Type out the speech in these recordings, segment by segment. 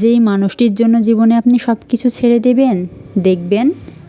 যেই মানুষটির জন্য জীবনে আপনি সব কিছু ছেড়ে দেবেন, দেখবেন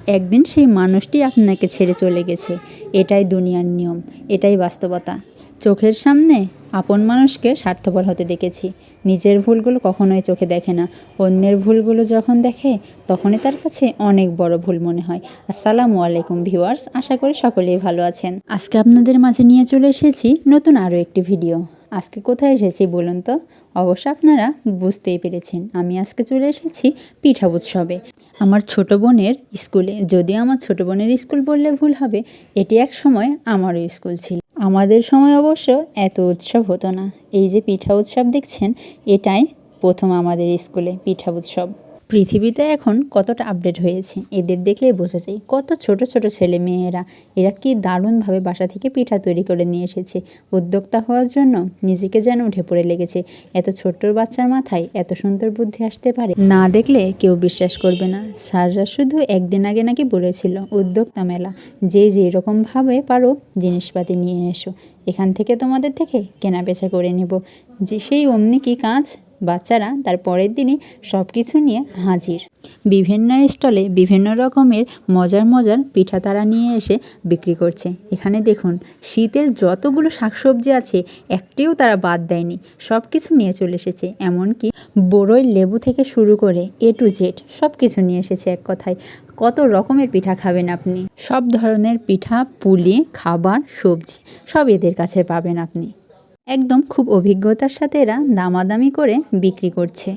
একদিন সেই মানুষটি আপনাকে ছেড়ে চলে গেছে। এটাই দুনিয়ার নিয়ম, এটাই বাস্তবতা। চোখের সামনে আপন মানুষকে স্বার্থপর হতে দেখেছি। নিজের ভুলগুলো কখনোই চোখে দেখে না। অন্যের ভুলগুলো যখন দেখে, তখনই তার কাছে অনেক বড় ভুল মনে হয়। আসসালামু আলাইকুম ভিউয়ার্স, আশা করি সকলেই ভালো আছেন। আজকে আপনাদের মাঝে নিয়ে চলে এসেছি নতুন আরও একটি ভিডিও। আজকে কোথায় এসেছি বলুন তো? অবশ্য আপনারা বুঝতেই পেরেছেন, আমি আজকে চলে এসেছি পিঠা উৎসবে। আমার ছোট বোনের স্কুলে, যদিও আমার ছোট বোনের স্কুল বললে ভুল হবে, এটি এক সময় আমারও স্কুল ছিল। আমাদের সময় অবশ্য এত উৎসব হতো না। এই যে পিঠা উৎসব দেখছেন, এটাই প্রথম আমাদের স্কুলে পিঠা উৎসব। পৃথিবীতে এখন কতটা আপডেট হয়েছে? এদের দেখলেই বোঝা যায় কত ছোট ছোট ছেলে মেয়েরা এরা কি দারুণভাবে বাসা থেকে পিঠা তৈরি করে নিয়ে এসেছে। উদ্যোক্তা হওয়ার জন্য নিজেকে যেন উঠে পড়ে লেগেছে। এত ছোট্ট বাচ্চার মাথায় এত সুন্দর বুদ্ধি আসতে পারে? না দেখলে কেউ বিশ্বাস করবে না। স্যাররা শুধু একদিন আগে নাকি বলেছিল, উদ্যোক্তা মেলা, যে যেরকমভাবে পারো জিনিসপাতি নিয়ে এসো। এখান থেকে তোমাদের থেকে কেনা বেচা করে নেব। যে সেই অমনি কি কাজ? বাচ্চারা তার পরের দিনে সব কিছু নিয়ে হাজির। বিভিন্ন স্টলে বিভিন্ন রকমের মজার মজার পিঠা তারা নিয়ে এসে বিক্রি করছে। এখানে দেখুন, শীতের যতগুলো শাকসবজি আছে, একটিও তারা বাদ দেয়নি। সব কিছু নিয়ে চলে এসেছে। এমনকি বড়ই লেবু থেকে শুরু করে এ টু জেড সব কিছু নিয়ে এসেছে এক কথায়। কত রকমের পিঠা খাবেন আপনি? সব ধরনের পিঠা, পুলি, খাবার, সবজি, সব এদের কাছে পাবেন আপনি। একদম খুব অভিজ্ঞতার সাথে এরা দামাদামি করে বিক্রি করছে।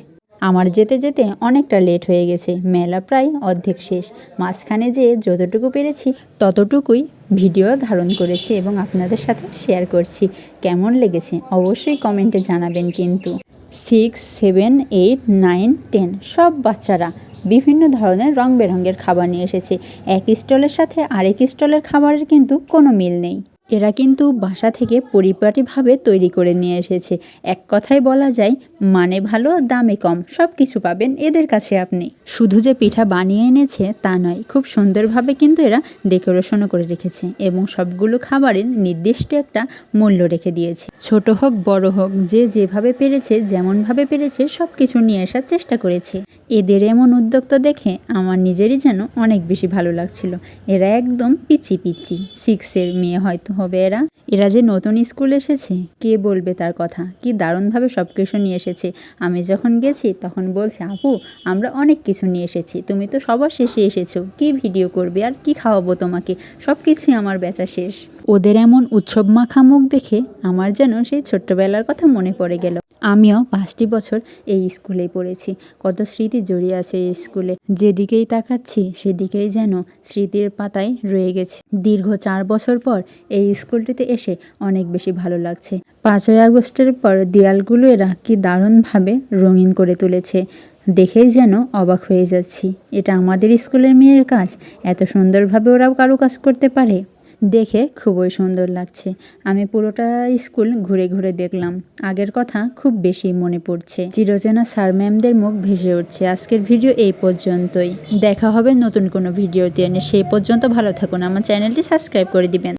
আমার যেতে যেতে অনেকটা লেট হয়ে গেছে, মেলা প্রায় অর্ধেক শেষ। মাঝখানে যে যতটুকু পেরেছি, ততটুকুই ভিডিও ধারণ করেছি এবং আপনাদের সাথে শেয়ার করছি। কেমন লেগেছে অবশ্যই কমেন্টে জানাবেন কিন্তু। Six seven eight nine ten সব বাচ্চারা বিভিন্ন ধরনের রং বেরঙের খাবার নিয়ে এসেছে। এক স্টলের সাথে আরেক স্টলের খাবারের কিন্তু কোনো মিল নেই। এরা কিন্তু বাসা থেকে পরিপাটিভাবে তৈরি করে নিয়ে এসেছে। এক কথায় বলা যায় মানে ভালো, দামে কম সব কিছু পাবেন এদের কাছে আপনি। শুধু যে পিঠা বানিয়ে এনেছে তা নয়, খুব সুন্দরভাবে কিন্তু এরা ডেকোরেশনও করে রেখেছে এবং সবগুলো খাবারের নির্দিষ্ট একটা মূল্য রেখে দিয়েছে। ছোট হোক, বড় হোক, যে যেভাবে পেরেছে, যেমনভাবে পেরেছে সব কিছু নিয়ে আসার চেষ্টা করেছে। এদের এমন উদ্যোক্তা দেখে আমার নিজেরই যেন অনেক বেশি ভালো লাগছিল। এরা একদম পিচি পিচি, সিক্সের মেয়ে হয়তো হবে এরা। এরা যে নতুন স্কুল এসেছে, কে বলবে তার কথা? কি দারুণভাবে সব কিছু নিয়ে এসেছে। আমি যখন গেছি, তখন বলছে, আপু, আমরা অনেক কিছু নিয়ে এসেছি। তুমি তো সবার শেষে এসেছ। কি ভিডিও করবে আর কি খাওয়াবো তোমাকে? সব কিছুই আমার বেচা শেষ। ওদের এমন উৎসব মাখা মুখ দেখে আমার যেন সেই ছোট্টবেলার কথা মনে পড়ে গেল। আমিও পাঁচটি বছর এই স্কুলেই পড়েছি। কত স্মৃতি জড়িয়ে আছে এই স্কুলে। যেদিকেই তাকাচ্ছি, সেদিকেই যেন স্মৃতির পাতায় রয়ে গেছে। দীর্ঘ চার বছর পর এই স্কুলটিতে এসে অনেক বেশি ভালো লাগছে। পাঁচই আগস্টের পর দেয়ালগুলো এরা কি দারুণভাবে রঙিন করে তুলেছে, দেখেই যেন অবাক হয়ে যাচ্ছি। এটা আমাদের স্কুলের মেয়ের কাজ। এত সুন্দরভাবে ওরাও কারুকাজ করতে পারে। দেখে খুবই সুন্দর লাগছে। আমি পুরোটা স্কুল ঘুরে ঘুরে দেখলাম। আগের কথা খুব বেশি মনে পড়ছে। চিরচেনা স্যার ম্যামদের মুখ ভেসে উঠছে। আজকের ভিডিও এই পর্যন্তই। দেখা হবে নতুন কোনো ভিডিওতে। এনে সেই পর্যন্ত ভালো থাকুন। আমার চ্যানেলটি সাবস্ক্রাইব করে দিবেন।